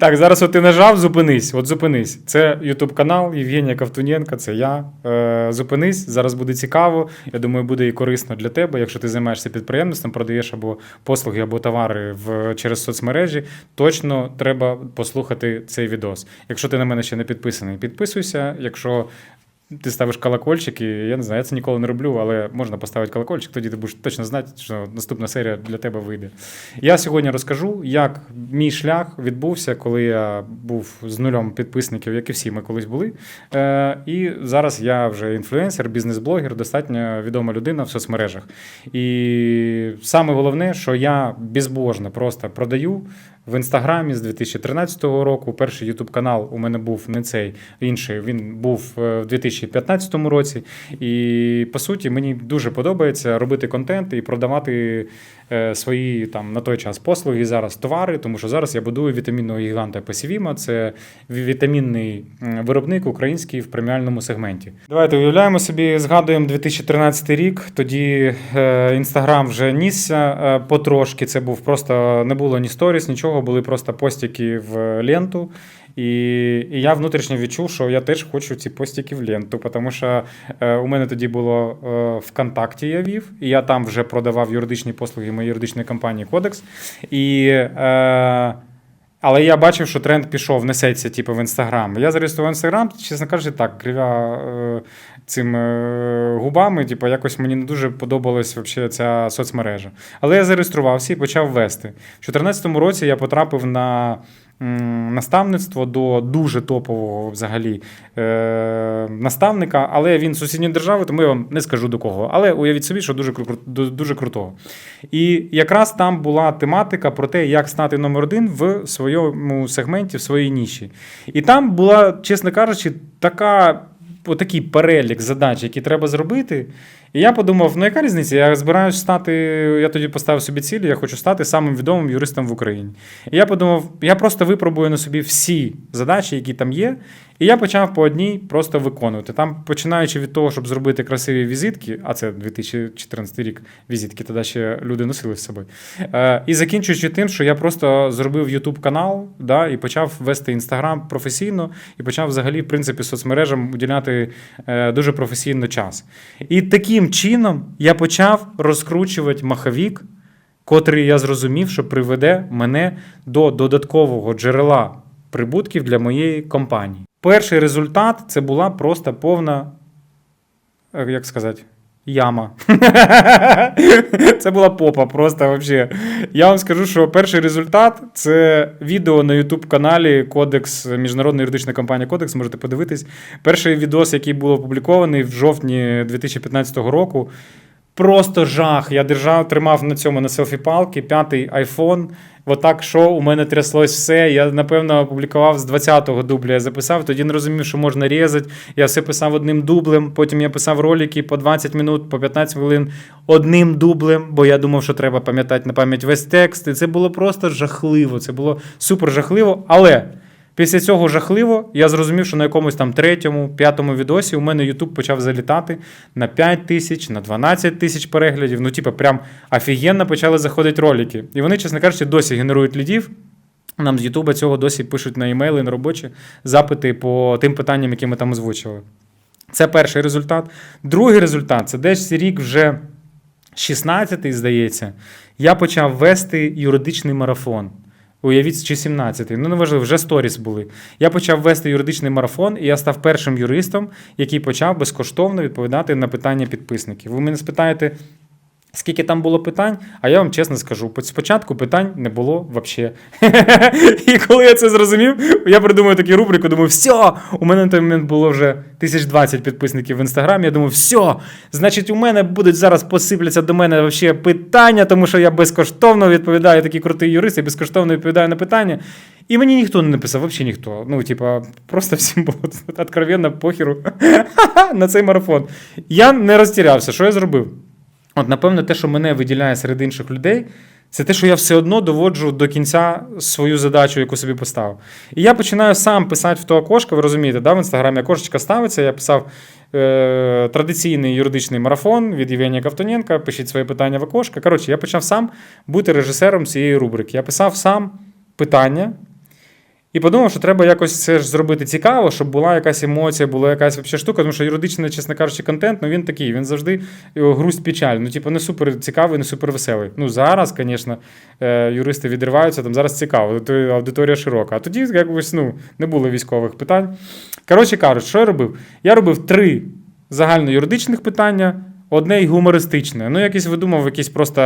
Так, зараз от ти нажав, зупинись. От зупинись. Це Ютуб канал Євгенія Кавтунєнка, це я. Е, зупинись, зараз буде цікаво. Я думаю, буде і корисно для тебе. Якщо ти займаєшся підприємництвом, продаєш або послуги, або товари в, через соцмережі, точно треба послухати цей відос. Якщо ти на мене ще не підписаний, підписуйся. Якщо ти ставиш колокольчик, і я не знаю, я це ніколи не роблю, але можна поставити колокольчик, тоді ти будеш точно знати, що наступна серія для тебе вийде. Я сьогодні розкажу, як мій шлях відбувся, коли я був з нульом підписників, як і всі ми колись були. Е, і зараз я вже інфлюенсер, бізнес-блогер, достатньо відома людина в соцмережах. І саме головне, що я безбожно просто продаю в інстаграмі з 2013 року. Перший ютуб канал у мене був не цей інший. Він був е, в 2015 році. І по суті, мені дуже подобається робити контент і продавати свої там на той час послуги зараз товари, тому що зараз я будую вітамінного гіганта Пасівіма. Це вітамінний виробник український в преміальному сегменті. Давайте уявляємо собі, згадуємо 2013 рік. Тоді е, інстаграм вже нісся е, потрошки. Це був просто не було ні сторіс, нічого, були просто постіки в ленту. І, і я внутрішньо відчув, що я теж хочу ці постіки в ленту, тому що е, у мене тоді було е, ВКонтакті я вів, і я там вже продавав юридичні послуги моєї юридичної компанії Кодекс. І, е, але я бачив, що тренд пішов, несеться типу, в інстаграм. Я зареєстрував інстаграм, чесно кажучи, так, кривя е, цим е, губами, типу, якось мені не дуже подобалась вообще ця соцмережа. Але я зареєструвався і почав вести. В 2014 році я потрапив на наставництво до дуже топового взагалі е, наставника, але він сусідньої держави, тому я вам не скажу до кого. Але уявіть собі, що дуже, дуже крутого. І якраз там була тематика про те, як стати номер один в своєму сегменті, в своїй ніші. І там була, чесно кажучи, така. Отакий перелік задач, які треба зробити. І я подумав: ну яка різниця? Я збираюсь стати. Я тоді поставив собі цілі, я хочу стати самим відомим юристом в Україні. І я подумав, я просто випробую на собі всі задачі, які там є. І я почав по одній просто виконувати. Там, починаючи від того, щоб зробити красиві візитки, а це 2014 рік візитки, тоді ще люди носили з собою. Е, і закінчуючи тим, що я просто зробив YouTube канал, да, і почав вести Інстаграм професійно, і почав взагалі, в принципі, соцмережам уділяти е, дуже професійно час. І таким чином я почав розкручувати маховік, котрий я зрозумів, що приведе мене до додаткового джерела прибутків для моєї компанії. Перший результат це була просто повна, е, як сказати, яма. Це була попа, просто вообще. Я вам скажу, що перший результат це відео на YouTube каналі Кодекс, міжнародна юридична компанія Кодекс. Можете подивитись. Перший відос, який був опублікований в жовтні 2015 року. Просто жах. Я держав, тримав на цьому на селфі-палки, п'ятий iPhone. Отак, що у мене тряслось все. Я, напевно, опублікував з 20-го дубля. Я записав, тоді не розумів, що можна різати. Я все писав одним дублем. Потім я писав ролики по 20 минут, по 15 хвилин одним дублем, бо я думав, що треба пам'ятати на пам'ять весь текст. І це було просто жахливо. Це було супер жахливо. Але. Після цього жахливо, я зрозумів, що на якомусь там третьому, п'ятому відосі у мене YouTube почав залітати на 5 тисяч, на 12 тисяч переглядів. Ну, типу, прям офігенно почали заходити ролики. І вони, чесно кажучи, досі генерують лідів. Нам з Ютуба цього досі пишуть на емейли, на робочі запити по тим питанням, які ми там озвучили. Це перший результат. Другий результат це десь рік вже 16-й, здається, я почав вести юридичний марафон. Уявіть, чи 17-й, ну неважливо, вже сторіс були. Я почав вести юридичний марафон, і я став першим юристом, який почав безкоштовно відповідати на питання підписників. Ви мене спитаєте, скільки там було питань, а я вам чесно скажу: спочатку питань не було взагалі. І коли я це зрозумів, я придумав таку рубрику, думаю, все, у мене на той момент було вже 1020 підписників в інстаграмі. Я думаю, все, значить, у мене будуть зараз посипляться до мене вообще питання, тому що я безкоштовно відповідаю, такий крутий юрист, я безкоштовно відповідаю на питання. І мені ніхто не написав, взагалі ніхто. Ну, типа, просто всім було откровенно похеру на цей марафон. Я не розтірявся. Що я зробив? От, напевно, те, що мене виділяє серед інших людей, це те, що я все одно доводжу до кінця свою задачу, яку собі поставив. І я починаю сам писати в то окошко, ви розумієте, да? в інстаграмі окошечка ставиться. Я писав е- традиційний юридичний марафон від Євгенія Ковтоненка, пишіть свої питання в окошко. Коротше, я почав сам бути режисером цієї рубрики. Я писав сам питання. І подумав, що треба якось це ж зробити цікаво, щоб була якась емоція, була якась вообще штука, тому що юридичний, чесно кажучи, контент, ну він такий, він завжди його грусть печаль. Ну, типу, не супер цікавий, не супер веселий. Ну, зараз, звісно, е, юристи відриваються, там зараз цікаво, то аудиторія широка. А тоді якось ну, не було військових питань. Коротше кажуть, що я робив? Я робив три загальноюридичних питання. Одне й гумористичне. Ну, якийсь видумав, якісь просто,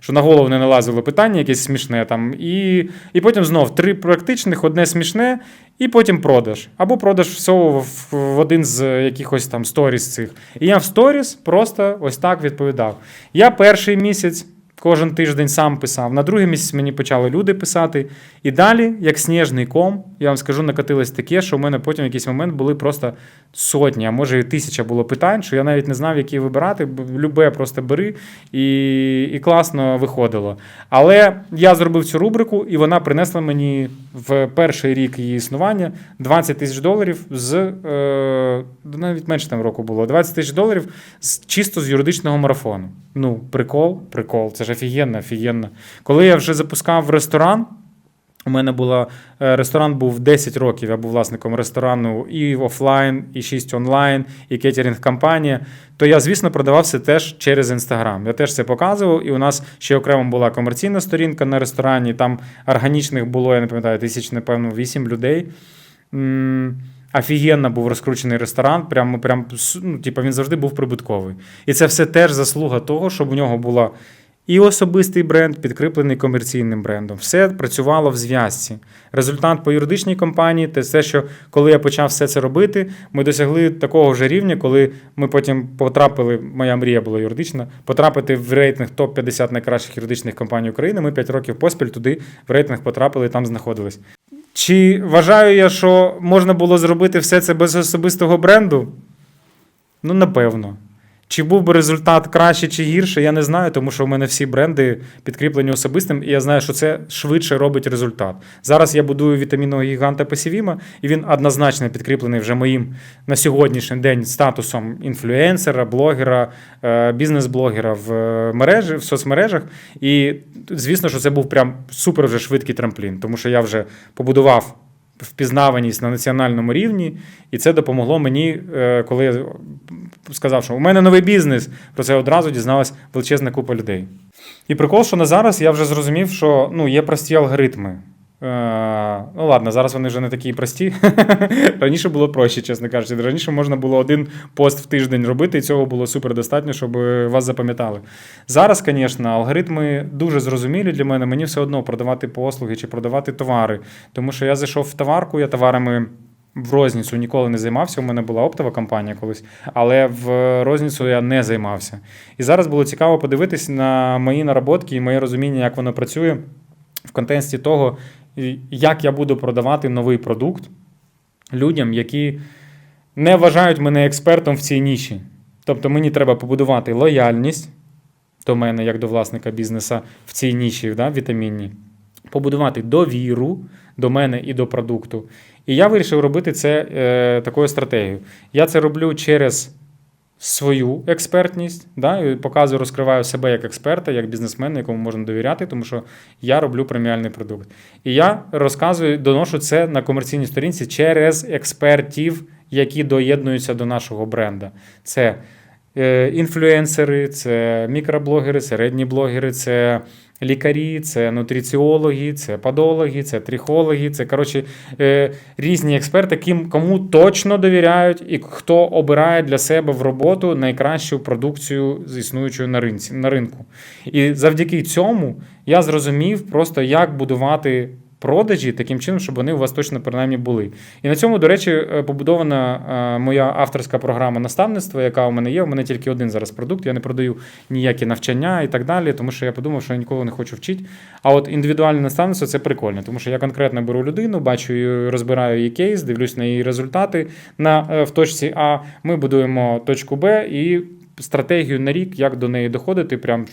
що на голову не налазило питання, якесь смішне там. І, і потім знов три практичних, одне смішне, і потім продаж. Або продаж всовував в один з якихось там сторіс цих. І я в сторіс просто ось так відповідав. Я перший місяць. Кожен тиждень сам писав. На другий місяць мені почали люди писати. І далі, як сніжний ком, я вам скажу, накатилось таке, що в мене потім в якийсь момент були просто сотні, а може і тисяча було питань, що я навіть не знав, які вибирати. Любе просто бери, і, і класно виходило. Але я зробив цю рубрику, і вона принесла мені в перший рік її існування 20 тисяч доларів з е, навіть менше там року було. 20 тисяч доларів з, чисто з юридичного марафону. Ну, прикол, прикол. Це ж офігенно, офігенно. Коли я вже запускав ресторан. У мене була е, ресторан був 10 років. Я був власником ресторану і офлайн, і 6 онлайн, і кетерінг компанія. То я, звісно, продавався теж через інстаграм. Я теж це показував. І у нас ще окремо була комерційна сторінка на ресторані. Там органічних було, я не пам'ятаю, тисяч, напевно, 8 людей. Офігенно був розкручений ресторан. Прямо, прям, ну, типу, він завжди був прибутковий. І це все теж заслуга того, щоб у нього була і особистий бренд, підкріплений комерційним брендом. Все працювало в зв'язці. Результат по юридичній компанії те, що коли я почав все це робити, ми досягли такого ж рівня, коли ми потім потрапили. Моя мрія була юридична, потрапити в рейтинг топ-50 найкращих юридичних компаній України. Ми 5 років поспіль туди в рейтинг потрапили і там знаходились. Чи вважаю я, що можна було зробити все це без особистого бренду? Ну, напевно. Чи був би результат краще чи гірше, я не знаю, тому що в мене всі бренди підкріплені особистим, і я знаю, що це швидше робить результат. Зараз я будую вітамінного гіганта Пасівіма, і він однозначно підкріплений вже моїм на сьогоднішній день статусом інфлюенсера, блогера, е, бізнес-блогера в е, мережі, в соцмережах. І звісно, що це був прям супер вже швидкий трамплін, тому що я вже побудував впізнаваність на національному рівні, і це допомогло мені, е, коли я сказав, що у мене новий бізнес. Про це одразу дізналась величезна купа людей. І прикол, що на зараз я вже зрозумів, що ну, є прості алгоритми. Е, ну ладно, зараз вони вже не такі прості. Раніше було проще, чесно кажучи. Раніше можна було один пост в тиждень робити, і цього було супер достатньо, щоб е, вас запам'ятали. Зараз, звісно, алгоритми дуже зрозумілі для мене. Мені все одно продавати послуги чи продавати товари. Тому що я зайшов в товарку, я товарами. В розніцю ніколи не займався. У мене була оптова компанія колись, але в розніцю я не займався. І зараз було цікаво подивитись на мої наработки і моє розуміння, як воно працює в контексті того, як я буду продавати новий продукт людям, які не вважають мене експертом в цій ніші. Тобто мені треба побудувати лояльність до мене, як до власника бізнесу в цій ніші, да, вітамінній, побудувати довіру до мене і до продукту. І я вирішив робити це е, такою стратегією. Я це роблю через свою експертність, да, і показую, розкриваю себе як експерта, як бізнесмена, якому можна довіряти, тому що я роблю преміальний продукт. І я розказую, доношу це на комерційній сторінці через експертів, які доєднуються до нашого бренда. Це е, інфлюенсери, це мікроблогери, середні блогери, це лікарі, це нутриціологи, це подологи, це трихологи, це коротше е, різні експерти, ким, кому точно довіряють і хто обирає для себе в роботу найкращу продукцію з існуючою на, ринці, на ринку. І завдяки цьому я зрозумів просто, як будувати. Продажі таким чином, щоб вони у вас точно принаймні були. І на цьому, до речі, е, побудована е, моя авторська програма наставництва, яка у мене є. У мене тільки один зараз продукт. Я не продаю ніякі навчання і так далі, тому що я подумав, що я ніколи не хочу вчити. А от індивідуальне наставництво це прикольно, тому що я конкретно беру людину, бачу її, розбираю її кейс, дивлюсь на її результати на, е, в точці А. Ми будуємо точку Б і стратегію на рік, як до неї доходити. Прям,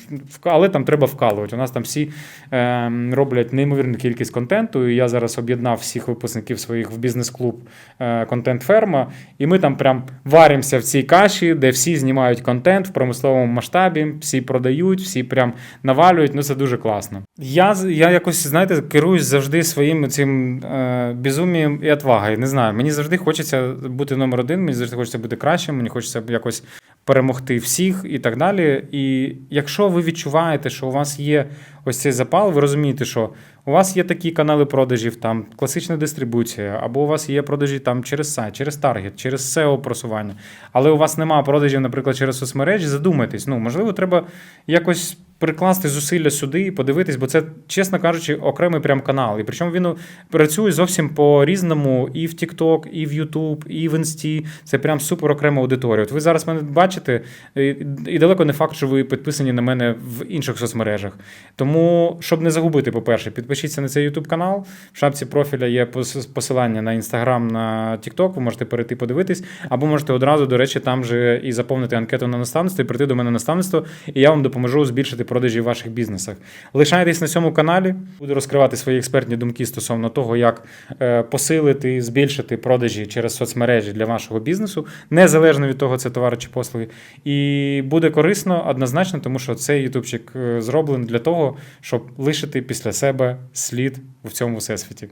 але там треба вкалувати. У нас там всі е, роблять неймовірну кількість контенту. І я зараз об'єднав всіх випускників своїх в бізнес-клуб е, контент-ферма. І ми там прям варимося в цій каші, де всі знімають контент в промисловому масштабі, всі продають, всі прям навалюють. Ну це дуже класно. Я, я якось, знаєте, керуюсь завжди своїм цим е, безумієм і отвагою. Не знаю, мені завжди хочеться бути номер один, мені завжди хочеться бути кращим, мені хочеться якось перемогти всіх і так далі. І якщо ви відчуваєте, що у вас є ось цей запал, ви розумієте, що у вас є такі канали продажів, там класична дистрибуція, або у вас є продажі там через сайт, через таргет, через SEO просування, але у вас немає продажів, наприклад, через соцмережі, задумайтесь. Ну, можливо, треба якось прикласти зусилля сюди і подивитись, бо це, чесно кажучи, окремий прям канал. І причому він працює зовсім по-різному і в TikTok, і в YouTube, і в Інсті. Це прям супер окрема аудиторія. От ви зараз мене бачите, і далеко не факт, що ви підписані на мене в інших соцмережах. Тому, щоб не загубити, по-перше, підпишіться на цей YouTube канал. В шапці профіля є посилання на Instagram, на TikTok, ви можете перейти подивитись, або можете одразу, до речі, там же і заповнити анкету на наставництво, і прийти до мене на наставництво, і я вам допоможу збільшити продажі в ваших бізнесах. Лишайтесь на цьому каналі, буду розкривати свої експертні думки стосовно того, як е, посилити, збільшити продажі через соцмережі для вашого бізнесу, незалежно від того, це товари чи послуги. І буде корисно однозначно, тому що цей ютубчик е, зроблений для того, щоб лишити після себе слід у цьому всесвіті.